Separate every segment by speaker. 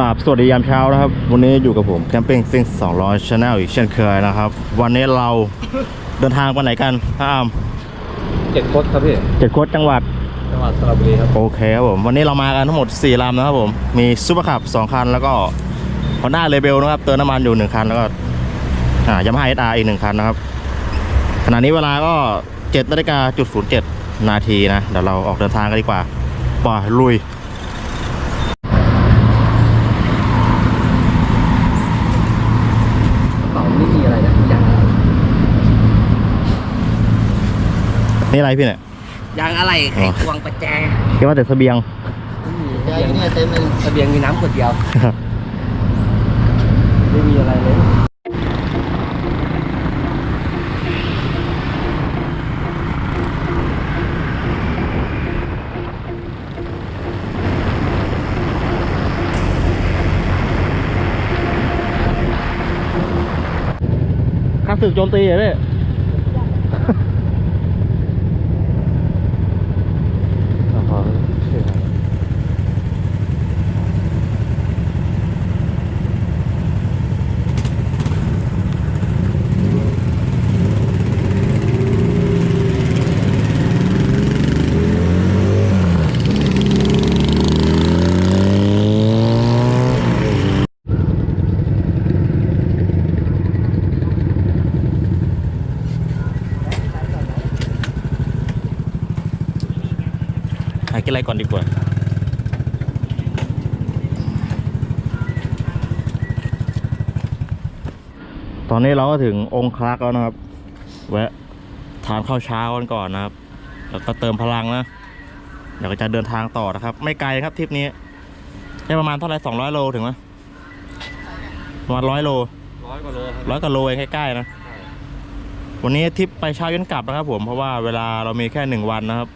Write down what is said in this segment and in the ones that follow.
Speaker 1: ราบสวัสดียามเช้านะครับ วันนี้อยู่กับผมแคมปิ้งซิ่ง200 Channel อีกเช่นเคยนะครับ วันนี้เราเดินทางไปไหนกันท่าม
Speaker 2: เจ็ดคดครับพี่
Speaker 1: เจ็ดโคตรจังหวัด
Speaker 2: จังหวัดสระบุรีครับ
Speaker 1: โอเคครับผม วันนี้เรามากันทั้งหมด 4 ลำนะครับผม มีซูเปอร์คับ 2 คัน แล้วก็ Honda Rebel นะครับ เติมน้ำมันอยู่ 1 คัน แล้วก็อ่ายามาฮ่าเอสอาร์อีก1คันนะครับ ขณะนี้เวลาก็7นาฬิกาจุด07นาทีนะ เดี๋ยวเราออกเดินทางกันดีกว่าป่าลุย
Speaker 2: เป๋านี่มีอะไรนะยาง
Speaker 1: นี่อะไรพี่เนี่ย
Speaker 3: ยางอะไรไขควงประแจ
Speaker 1: คิดว่าแต่เสบียง
Speaker 3: ยางเนี่ยเต็มเลยเสบียงมีน้ำขวดเดียว
Speaker 2: ไม่มีอะไรเลย
Speaker 1: ข้าศึกโจมตีเหรอพี่หา กินอะไรก่อนดีกว่า ตอนนี้เราก็ถึงองค์คลักแล้วนะครับ แวะทานข้าวเช้ากันก่อนนะครับ แล้วก็เติมพลังนะ เดี๋ยวก็จะเดินทางต่อนะครับ ไม่ไกลครับทริปนี้ได้ประมาณเท่าไหร่สองร้อยโลถึงไหมประมาณร้อยโล
Speaker 2: ร้อยกว่าโลครับ
Speaker 1: ร้อยกว่าโลเองใกล้ๆนะ วันนี้ทริปไปเช้ายันกลับนะครับผม เพราะว่าเวลาเรามีแค่หนึ่งวันนะครับ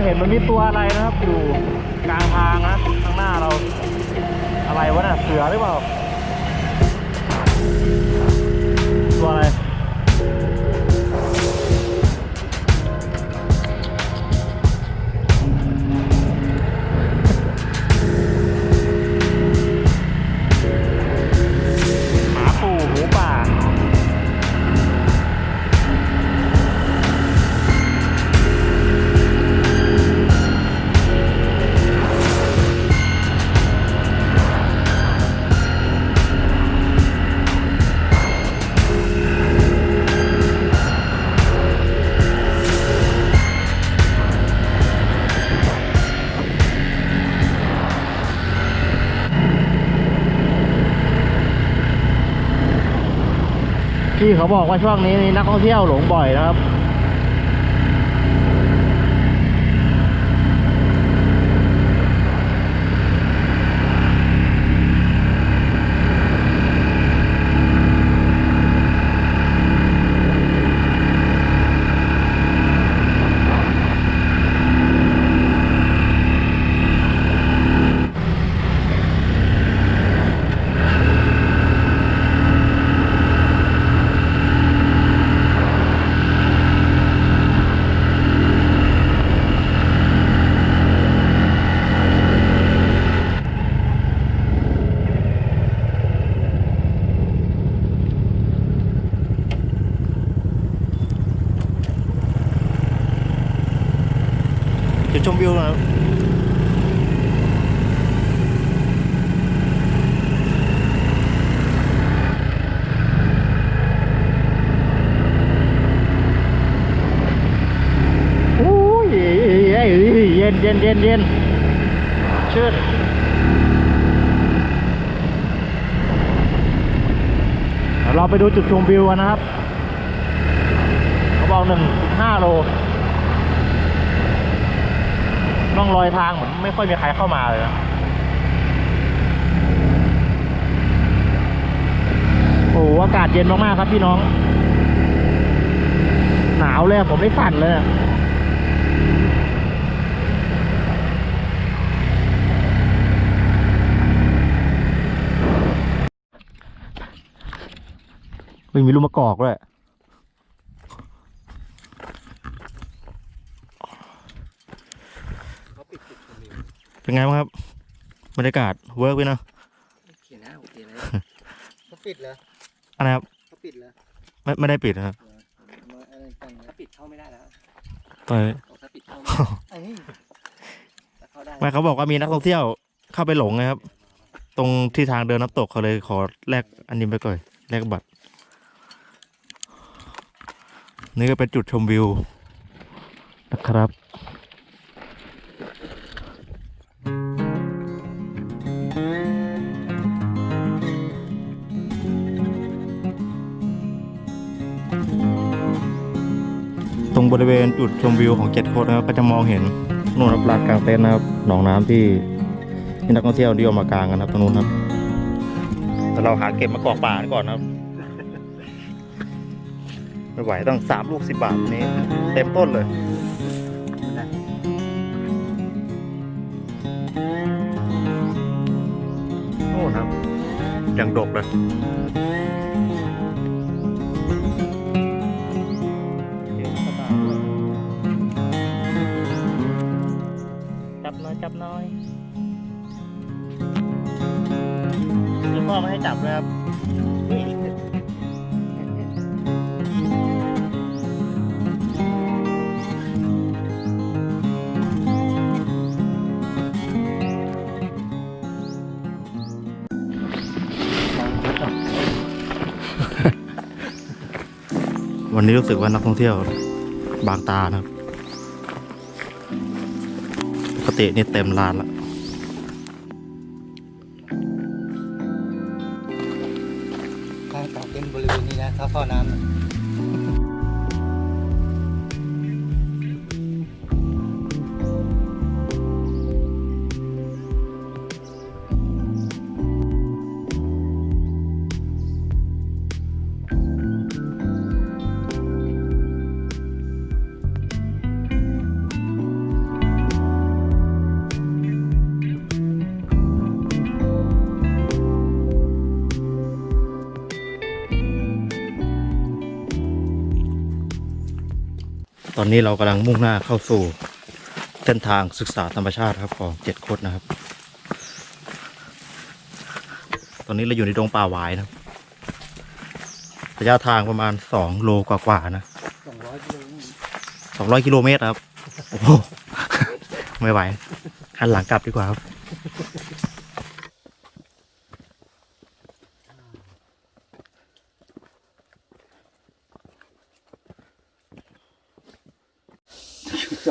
Speaker 1: เราเห็นมันมีตัวอะไรนะครับ อยู่กลางทางนะข้างหน้าเรา อะไรวะน่ะเสือหรือเปล่า ตัวอะไร ที่เขาบอกว่าช่วงนี้นักท่องเที่ยวหลงบ่อยนะครับ วนะครับโอ้ยเยเย็นเย็นเย็นเย็นชื่นเดี๋ยวเราไปดูจุดชมวิวกันนะครับ เขาบอกหนึ่งห้าโล ร่องรอยทางเหมือนไม่ค่อยมีใครเข้ามาเลยนะโอ้โหอากาศเย็นมากๆครับพี่น้อง หนาวเลยผมได้สั่นเลยอะไม่มีลูกมะกอกด้วย
Speaker 2: เขาปิดจุดชมวิว
Speaker 1: เป็นไงบ้างครับบรรยากาศเวิร์กไปเนอะ
Speaker 3: โอเคนะโอเคนะ
Speaker 2: เขาปิดเหรอ
Speaker 1: อะไรครับ
Speaker 2: เขาปิดเหรอ
Speaker 1: ไม่ไม่ได้ปิดนะครับ
Speaker 2: อะไรกัน
Speaker 3: ถ้าปิดเข้าไม่ได้แล้ว
Speaker 1: ตอนนี้
Speaker 3: บอกถ้าปิดเข้าไม่ได้
Speaker 2: ไอ้นี่
Speaker 3: แต่เข้าได้
Speaker 1: ไม่เขาบอกว่ามีนักท่องเที่ยวเข้าไปหลงไงครับ ตรงที่ทางเดินน้ำตกเขาเลยขอแลกอันนี้ไปก่อนแลกบัตร นี่ก็เป็นจุดชมวิวนะครับ บริเวณจุดชมวิวของเจ็ดโคตรนะครับก็จะมองเห็นนู่นครับลานกลางเต็นท์นะครับหนองน้ำที่ที่นักท่องเที่ยวนิยมมากางกันครับตรงนู้นครับแต่เราหาเก็บมากอกป่าก่อนนะครับไม่ไหวต้องสามลูกสิบบาทนี้ เต็มต้นเลยโอ้ครับยังดกเลย คือพ่อไม่ให้จับเลยครับวันนี้รู้สึกว่านักท่องเที่ยวบางตานะครับ ปกตินี่เต็มลานและ
Speaker 2: อนนี้เรา
Speaker 1: กำลังมุ่งหน้าเข้าสู่เส้นทางศึกษาธรรมชาติครับของเจ็ดคดนะครับ ตอนนี้เราอยู่ในดงป่าหวายนะระยะทางประมาณสองโลกว่าๆนะ
Speaker 2: สองร้อยกิโล
Speaker 1: สองร้อยกิโลเมตรครับ โอ้โห ไม่ไหวหันหลังกลับดีกว่าครับ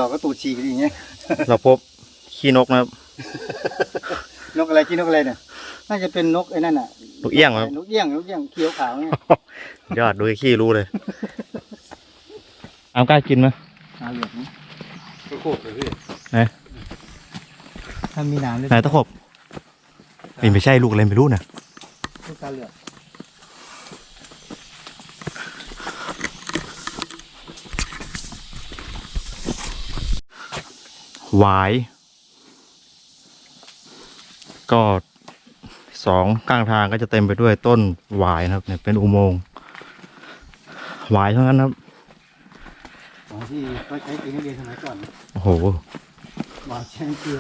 Speaker 2: อก็ตูดฉีกอย่างเงี้ย
Speaker 1: เราพบขี้นกนะครับ
Speaker 2: นกอะไรที่นกอะไรเนี่ยน่าจะเป็นนกไอ้นั่นน่ะ
Speaker 1: นกเอี้ยงครับ
Speaker 2: นกเอี้ยงนกเอี้ยงเขียวขาวเนี่ย
Speaker 1: ยอดดูขี้รู้เลยอามกล้ากินไหม
Speaker 2: หาเหลือง
Speaker 3: ก็โคตรเลยพี่
Speaker 2: ถ้ามีหนามเลย
Speaker 1: ไหนตะขบเอ้ยไม่ใช่ลูกอะไรไม่รู้นะ
Speaker 2: ลูกตาเหลือง
Speaker 1: หวาย ก็สองข้างทางก็จะเต็มไปด้วยต้นหวายนะครับเนี่ยเป็นอุโมงค์หวายเท่านั้นครับ
Speaker 2: ของที่เขาใช้กินนักเรียนสมัยก่อน
Speaker 1: โอ้โห
Speaker 2: หวานแช่เกลือ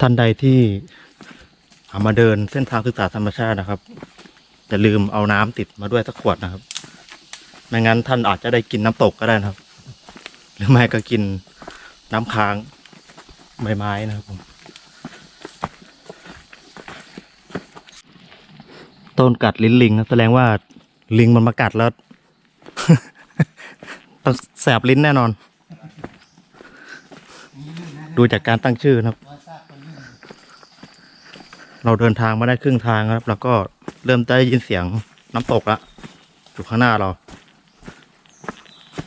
Speaker 1: ท่านใดที่เอามาเดินเส้นทางศึกษาธรรมชาตินะครับอย่าลืมเอาน้ำติดมาด้วยสักขวดนะครับ ไม่งั้นท่านอาจจะได้กินน้ำตกก็ได้นะครับ หรือไม่ก็กินน้ำค้างใบไม้นะครับผมต้นกัดลิ้นลิงนะแสดงว่าลิงมันมากัดแล้วต้องแสบลิ้นแน่นอน ดูจากการตั้งชื่อนะครับ เราเดินทางมาได้ครึ่งทางครับ แล้วก็เริ่มได้ยินเสียงน้ำตกแล้วอยู่ข้างหน้าเรา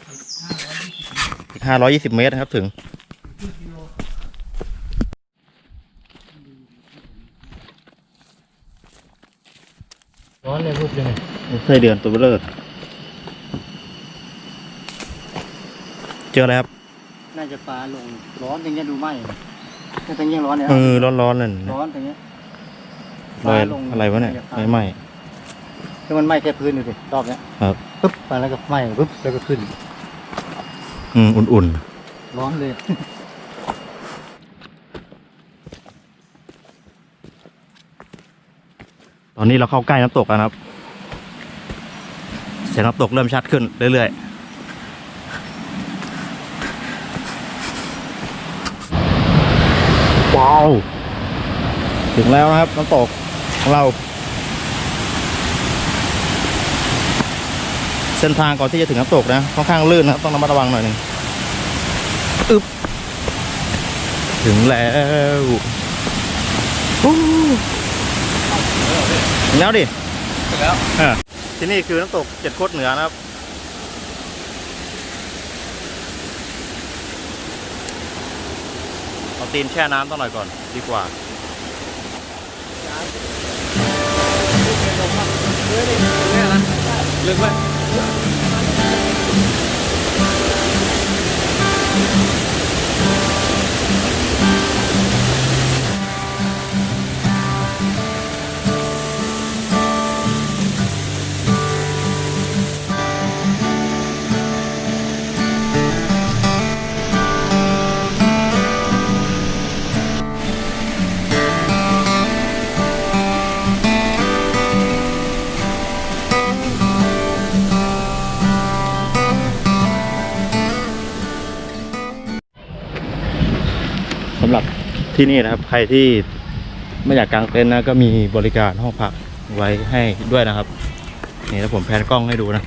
Speaker 1: อีก ห้าร้อยยี่สิบเมตรนะครับถึง
Speaker 2: ร้อนเลยพูดยังไง
Speaker 1: ไส้เดือนตัวเบลอเจออะไรครับ
Speaker 2: น่าจะปลาลง ร้อนอย่างเงี้ยดูไหมถ้าอย่างเงี้ยร้อนเนี่ย
Speaker 1: เออร้อนๆนั่น
Speaker 2: ร้อนอย่างเงี้ย
Speaker 1: ลอยอะไรวะเนี่ยไม่ไหม้
Speaker 2: คือมันไหม้แค่พื้นอยู่ดิรอบเนี้ย
Speaker 1: ครับ
Speaker 2: ปุ๊บมาแล้วก็ไหม้ปุ๊บแล้วก็ขึ้น
Speaker 1: อืม อุ่น
Speaker 2: ร้อนเลย
Speaker 1: ๆตอนนี้เราเข้าใกล้น้ำตกแล้วนะครับ เสียงน้ำตกเริ่มชัดขึ้นเรื่อยๆว้าว ถึงแล้วนะครับน้ำตกของเรา เส้นทางก่อนที่จะถึงน้ำตกนะค่อนข้างลื่นนะครับต้องระมัดระวังหน่อยหนึ่งอึ๊บถึงแล้วฮู้ถึงแล้วดิ
Speaker 3: ถึงแล้ว
Speaker 1: อ่าที่นี่คือน้ำตกเจ็ดโคตรเหนือนะครับเอาตีนแช่น้ำต้องหน่อยก่อนดีกว่า
Speaker 3: ลึกไหม
Speaker 1: ส ที่นี่นะครับ ใครที่ไม่อยากกางเต็นท์นะก็มีบริการห้องพักไว้ให้ด้วยนะครับ นี่ถ้าผมแพนกล้องให้ดูนะ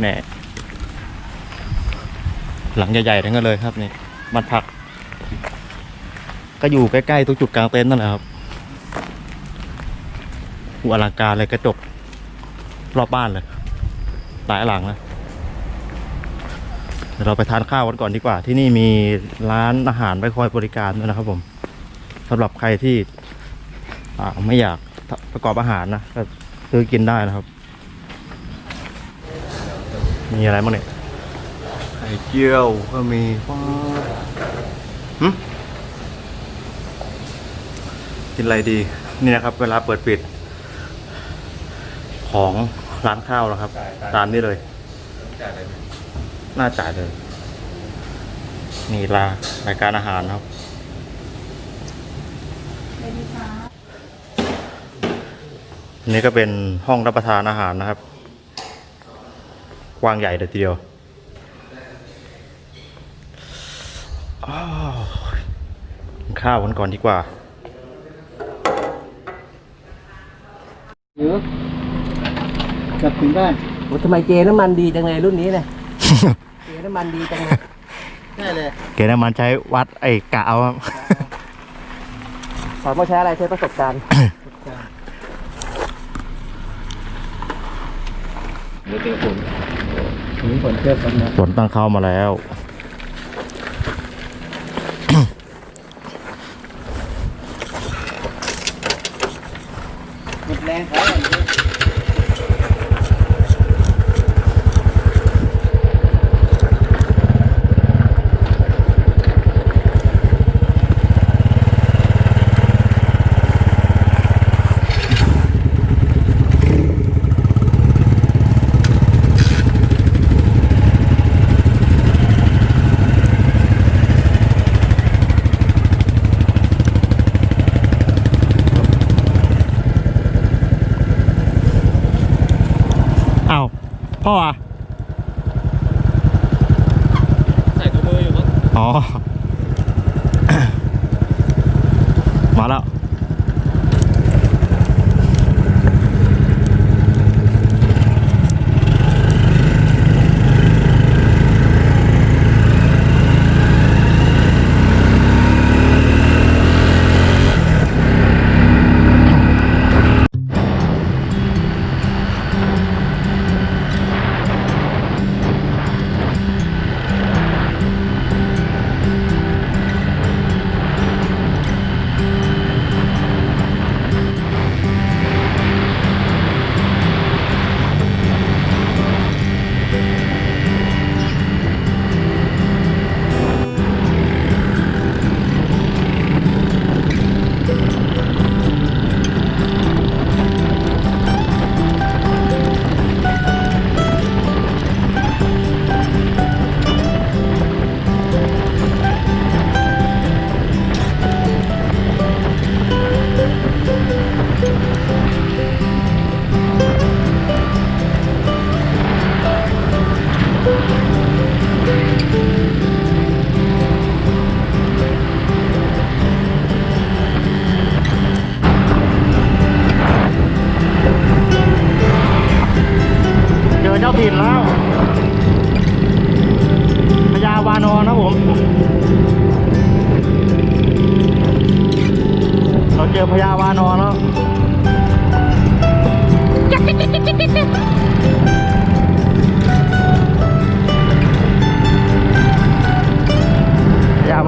Speaker 1: แหน่หลังใหญ่ๆทั้งนั้นเลยครับนี่บ้านพัก ก็อยู่ใกล้ๆทุกจุดกลางเต็นท์นั่นแหละครับอุอลังการเลยกระจกรอบบ้านเลยหลายหลังนะ เดี๋ยวเราไปทานข้าวกันก่อนดีกว่า ที่นี่มีร้านอาหารไว้คอยบริการด้วยนะครับผมสำหรับใครที่อ่าไม่อยากประกอบอาหารนะก็ซื้อกินได้นะครับ มีอะไรบ้างเนี่ยไข่เจียวก็มีว้าวหึกินอะไรดี นี่นะครับ เวลาเปิดปิด ของร้านข้าวนะครับ ตามนี้เลย น่าจ่ายเลยนี่ลารายการอาหารครับอันนี้ก็เป็นห้องรับประทานอาหารนะครับ กว้างใหญ่เลยทีเดียวอ้าวกินข้าวกันก่อนดีกว่า
Speaker 2: เยอะกลับถึงบ้าน
Speaker 3: โอ้ทำไมเจน้ำมันดีจังเลยรุ่นนี้เนี่ยเจน้ำมันดีจังเลย
Speaker 2: ได้เลย
Speaker 1: เกณฑ์น้ำมันใช้วัดไอ้กะเอาครับ
Speaker 3: สอนว่าใช้อะไรใช้ประสบการณ์
Speaker 2: เดี๋ยวเจอฝนถึงฝนเทียบกันนะ
Speaker 1: ฝนตั้งเข้ามาแล้ว 好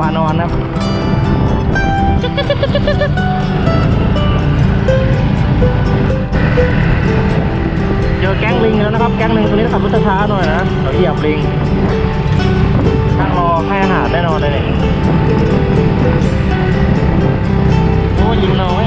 Speaker 1: านอนครัเจอแก๊งลิงแล้วนะครับ แก๊งหนึ่งตัวนี้ขับรถช้าหน่อยนะเราเหยียบลิงท่างรอให้อาหารแน่นอนเลยเนี่ยโอ้ยิงน้อย